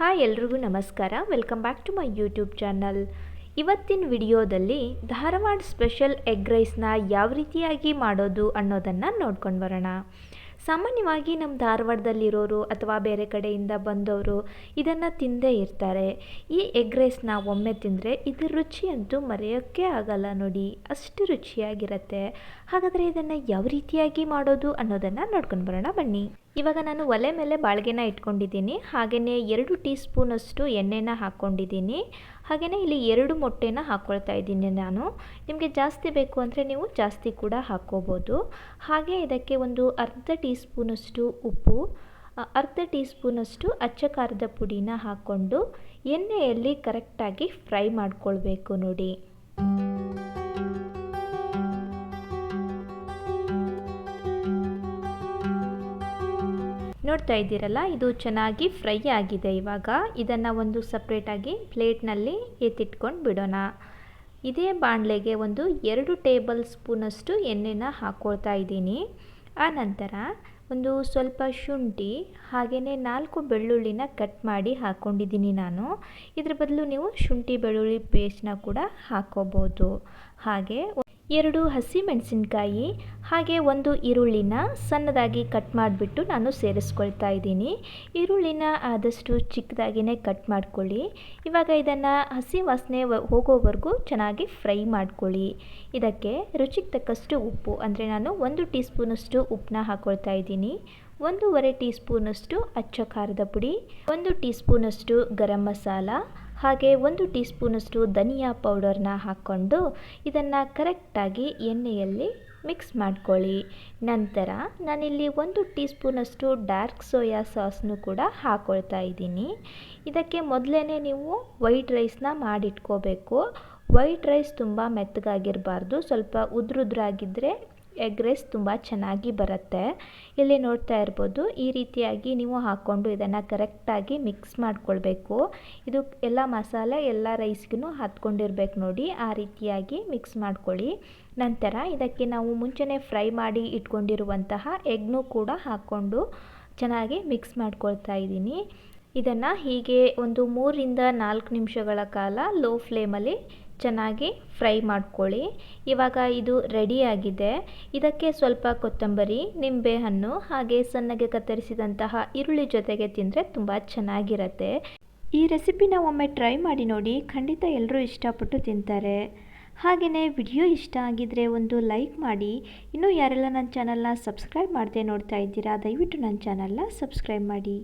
Hi ಎಲ್ರಿಗೂ ನಮಸ್ಕಾರ. Welcome back to my YouTube channel ಇವತ್ತಿನ ವಿಡಿಯೋದಲ್ಲಿ ಧಾರವಾಡ ಸ್ಪೆಷಲ್ ಎಗ್ ರೈಸ್ನ ಯಾವ ರೀತಿಯಾಗಿ ಮಾಡೋದು ಅನ್ನೋದನ್ನು ನೋಡ್ಕೊಂಡು ಬರೋಣ. ಸಾಮಾನ್ಯವಾಗಿ ನಮ್ಮ ಧಾರವಾಡದಲ್ಲಿರೋರು ಅಥವಾ ಬೇರೆ ಕಡೆಯಿಂದ ಬಂದವರು ಇದನ್ನು ತಿಂದೇ ಇರ್ತಾರೆ. ಈ ಎಗ್ ರೈಸ್ನ ಒಮ್ಮೆ ತಿಂದರೆ ಇದ್ರ ರುಚಿ ಅಂತೂ ಮರೆಯೋಕ್ಕೆ ಆಗಲ್ಲ ನೋಡಿ. ಅಷ್ಟು ರುಚಿಯಾಗಿರುತ್ತೆ. ಹಾಗಾದರೆ ಇದನ್ನು ಯಾವ ರೀತಿಯಾಗಿ ಮಾಡೋದು ಅನ್ನೋದನ್ನು ನೋಡ್ಕೊಂಡು ಬರೋಣ ಬನ್ನಿ. ಇವಾಗ ನಾನು ಒಲೆ ಮೇಲೆ ಬಾಳ್ಗೆನ ಇಟ್ಕೊಂಡಿದ್ದೀನಿ. ಹಾಗೆಯೇ ಎರಡು ಟೀ ಸ್ಪೂನಷ್ಟು ಎಣ್ಣೆನ ಹಾಕ್ಕೊಂಡಿದ್ದೀನಿ. ಹಾಗೆಯೇ ಇಲ್ಲಿ ಎರಡು ಮೊಟ್ಟೆನ ಹಾಕ್ಕೊಳ್ತಾ ಇದ್ದೀನಿ ನಾನು. ನಿಮಗೆ ಜಾಸ್ತಿ ಬೇಕು ಅಂದರೆ ನೀವು ಜಾಸ್ತಿ ಕೂಡ ಹಾಕ್ಕೋಬೋದು. ಹಾಗೆ ಇದಕ್ಕೆ ಒಂದು ಅರ್ಧ ಟೀ ಸ್ಪೂನಷ್ಟು ಉಪ್ಪು ಅರ್ಧ ಟೀ ಸ್ಪೂನಷ್ಟು ಅಚ್ಚ ಖಾರದ ಪುಡಿನ ಹಾಕ್ಕೊಂಡು ಎಣ್ಣೆಯಲ್ಲಿ ಕರೆಕ್ಟಾಗಿ ಫ್ರೈ ಮಾಡ್ಕೊಳ್ಬೇಕು ನೋಡಿ. ನೋಡ್ತಾ ಇದ್ದೀರಲ್ಲ, ಇದು ಚೆನ್ನಾಗಿ ಫ್ರೈ ಆಗಿದೆ ಇವಾಗ. ಇದನ್ನು ಒಂದು ಸಪ್ರೇಟಾಗಿ ಪ್ಲೇಟ್ನಲ್ಲಿ ಎತ್ತಿಟ್ಕೊಂಡು ಬಿಡೋಣ. ಇದೇ ಬಾಣಲೆಗೆ ಒಂದು ಎರಡು ಟೇಬಲ್ ಸ್ಪೂನಷ್ಟು ಎಣ್ಣೆನ ಹಾಕ್ಕೊಳ್ತಾ ಇದ್ದೀನಿ. ಆನಂತರ ಒಂದು ಸ್ವಲ್ಪ ಶುಂಠಿ ಹಾಗೆಯೇ ನಾಲ್ಕು ಬೆಳ್ಳುಳ್ಳಿನ ಕಟ್ ಮಾಡಿ ಹಾಕ್ಕೊಂಡಿದ್ದೀನಿ ನಾನು. ಇದ್ರ ಬದಲು ನೀವು ಶುಂಠಿ ಬೆಳ್ಳುಳ್ಳಿ ಪೇಸ್ಟ್ನ ಕೂಡ ಹಾಕ್ಕೋಬೋದು ಹಾಗೆ ಎರಡು ಹಸಿಮೆಣಸಿನ್ಕಾಯಿ ಹಾಗೆ ಒಂದು ಈರುಳ್ಳಿನ ಸಣ್ಣದಾಗಿ ಕಟ್ ಮಾಡಿಬಿಟ್ಟು ನಾನು ಸೇರಿಸ್ಕೊಳ್ತಾ ಇದ್ದೀನಿ. ಈರುಳ್ಳಿನ ಆದಷ್ಟು ಚಿಕ್ಕದಾಗಿಯೇ ಕಟ್ ಮಾಡ್ಕೊಳ್ಳಿ. ಇವಾಗ ಇದನ್ನು ಹಸಿ ವಾಸನೆ ಹೋಗೋವರೆಗೂ ಚೆನ್ನಾಗಿ ಫ್ರೈ ಮಾಡ್ಕೊಳ್ಳಿ. ಇದಕ್ಕೆ ರುಚಿಗೆ ತಕ್ಕಷ್ಟು ಉಪ್ಪು, ಅಂದರೆ ನಾನು ಒಂದು ಟೀ ಸ್ಪೂನಷ್ಟು ಉಪ್ಪನ್ನ ಹಾಕ್ಕೊಳ್ತಾ ಇದ್ದೀನಿ. ಒಂದೂವರೆ ಟೀ ಸ್ಪೂನಷ್ಟು ಅಚ್ಚ ಖಾರದ ಪುಡಿ, ಒಂದು ಟೀ ಸ್ಪೂನಷ್ಟು ಗರಂ ಮಸಾಲ ಹಾಗೆ ಒಂದು ಟೀ ಸ್ಪೂನಷ್ಟು ಧನಿಯಾ ಪೌಡರ್ನ ಹಾಕ್ಕೊಂಡು ಇದನ್ನು ಕರೆಕ್ಟಾಗಿ ಎಣ್ಣೆಯಲ್ಲಿ ಮಿಕ್ಸ್ ಮಾಡ್ಕೊಳ್ಳಿ. ನಂತರ ನಾನಿಲ್ಲಿ ಒಂದು ಟೀ ಸ್ಪೂನಷ್ಟು ಡಾರ್ಕ್ ಸೋಯಾ ಸಾಸ್ನು ಕೂಡ ಹಾಕ್ಕೊಳ್ತಾ ಇದ್ದೀನಿ. ಇದಕ್ಕೆ ಮೊದಲೇ ನೀವು ವೈಟ್ ರೈಸ್ನ ಮಾಡಿಟ್ಕೋಬೇಕು. ವೈಟ್ ರೈಸ್ ತುಂಬ ಮೆತ್ತಗಾಗಿರಬಾರ್ದು. ಸ್ವಲ್ಪ ಉದ್ರುದ್ರಾಗಿದ್ದರೆ ಎಗ್ ರೈಸ್ ತುಂಬ ಚೆನ್ನಾಗಿ ಬರುತ್ತೆ. ಇಲ್ಲಿ ನೋಡ್ತಾ ಇರ್ಬೋದು, ಈ ರೀತಿಯಾಗಿ ನೀವು ಹಾಕ್ಕೊಂಡು ಇದನ್ನು ಕರೆಕ್ಟಾಗಿ ಮಿಕ್ಸ್ ಮಾಡ್ಕೊಳ್ಬೇಕು. ಇದು ಎಲ್ಲ ಮಸಾಲೆ, ಎಲ್ಲ ರೈಸ್ಗೂ ಹತ್ಕೊಂಡಿರ್ಬೇಕು ನೋಡಿ, ಆ ರೀತಿಯಾಗಿ ಮಿಕ್ಸ್ ಮಾಡ್ಕೊಳ್ಳಿ. ನಂತರ ಇದಕ್ಕೆ ನಾವು ಮುಂಚೆನೇ ಫ್ರೈ ಮಾಡಿ ಇಟ್ಕೊಂಡಿರುವಂತಹ ಎಗ್ನೂ ಕೂಡ ಹಾಕ್ಕೊಂಡು ಚೆನ್ನಾಗಿ ಮಿಕ್ಸ್ ಮಾಡ್ಕೊಳ್ತಾ ಇದ್ದೀನಿ. ಇದನ್ನು ಹೀಗೆ ಒಂದು ಮೂರಿಂದ ನಾಲ್ಕು ನಿಮಿಷಗಳ ಕಾಲ ಲೋ ಫ್ಲೇಮಲ್ಲಿ ಚೆನ್ನಾಗಿ ಫ್ರೈ ಮಾಡ್ಕೊಳ್ಳಿ. ಇವಾಗ ಇದು ರೆಡಿಯಾಗಿದೆ ಇದಕ್ಕೆ ಸ್ವಲ್ಪ ಕೊತ್ತಂಬರಿ, ನಿಂಬೆಹಣ್ಣು ಹಾಗೆ ಸಣ್ಣಗೆ ಕತ್ತರಿಸಿದಂತಹ ಈರುಳ್ಳಿ ಜೊತೆಗೆ ತಿಂದರೆ ತುಂಬ ಚೆನ್ನಾಗಿರತ್ತೆ. ಈ ರೆಸಿಪಿನ ಒಮ್ಮೆ ಟ್ರೈ ಮಾಡಿ ನೋಡಿ ಖಂಡಿತ ಎಲ್ಲರೂ ಇಷ್ಟಪಟ್ಟು ತಿಂತಾರೆ. ಹಾಗೆಯೇ ವಿಡಿಯೋ ಇಷ್ಟ ಆಗಿದ್ದರೆ ಒಂದು ಲೈಕ್ ಮಾಡಿ. ಇನ್ನೂ ಯಾರೆಲ್ಲ ನನ್ನ ಚಾನಲ್ನ ಸಬ್ಸ್ಕ್ರೈಬ್ ಮಾಡದೆ ನೋಡ್ತಾ ಇದ್ದೀರಾ, ದಯವಿಟ್ಟು ನನ್ನ ಚಾನಲ್ನ ಸಬ್ಸ್ಕ್ರೈಬ್ ಮಾಡಿ.